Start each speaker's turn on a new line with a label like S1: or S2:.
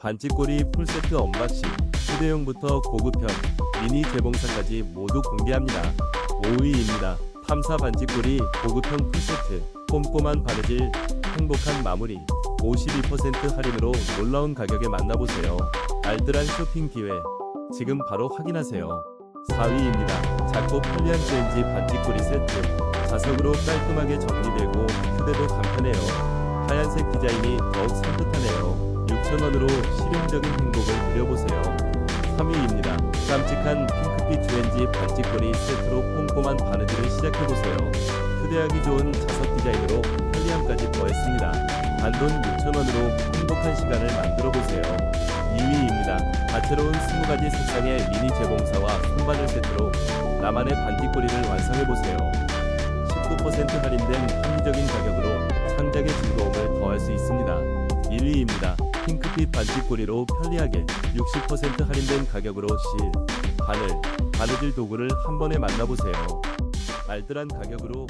S1: 반찌꼬리 풀세트 언박싱, 휴대용부터 고급형, 미니 재봉사까지 모두 공개합니다. 5위입니다. 탐사 반찌꼬리 고급형 풀세트, 꼼꼼한 바느질, 행복한 마무리, 52% 할인으로 놀라운 가격에 만나보세요. 알뜰한 쇼핑 기회, 지금 바로 확인하세요. 4위입니다. 작고 편리한 CNG 반찌꼬리 세트, 자석으로 깔끔하게 정리되고 휴대도 간편해요. 하얀색 디자인이 더욱 산뜻하네요. 6,000원으로 실용적인 행복을 누려보세요. 3위입니다. 깜찍한 핑크빛 주엔지 반찌꼬리 세트로 꼼꼼한 바느질을 시작해보세요. 휴대하기 좋은 자석 디자인으로 편리함까지 더했습니다. 단돈 6,000원으로 행복한 시간을 만들어보세요. 2위입니다. 다채로운 20가지 색상의 미니 재봉사와 손바늘 세트로 나만의 반디꼬리를 완성해보세요. 19% 할인된 합리적인 가격으로 창작의 즐거움을 더할 수 있습니다. 1위입니다. 핑크빛 반디꼬리로 편리하게 60% 할인된 가격으로 실, 바늘, 바느질 도구를 한 번에 만나보세요. 알뜰한 가격으로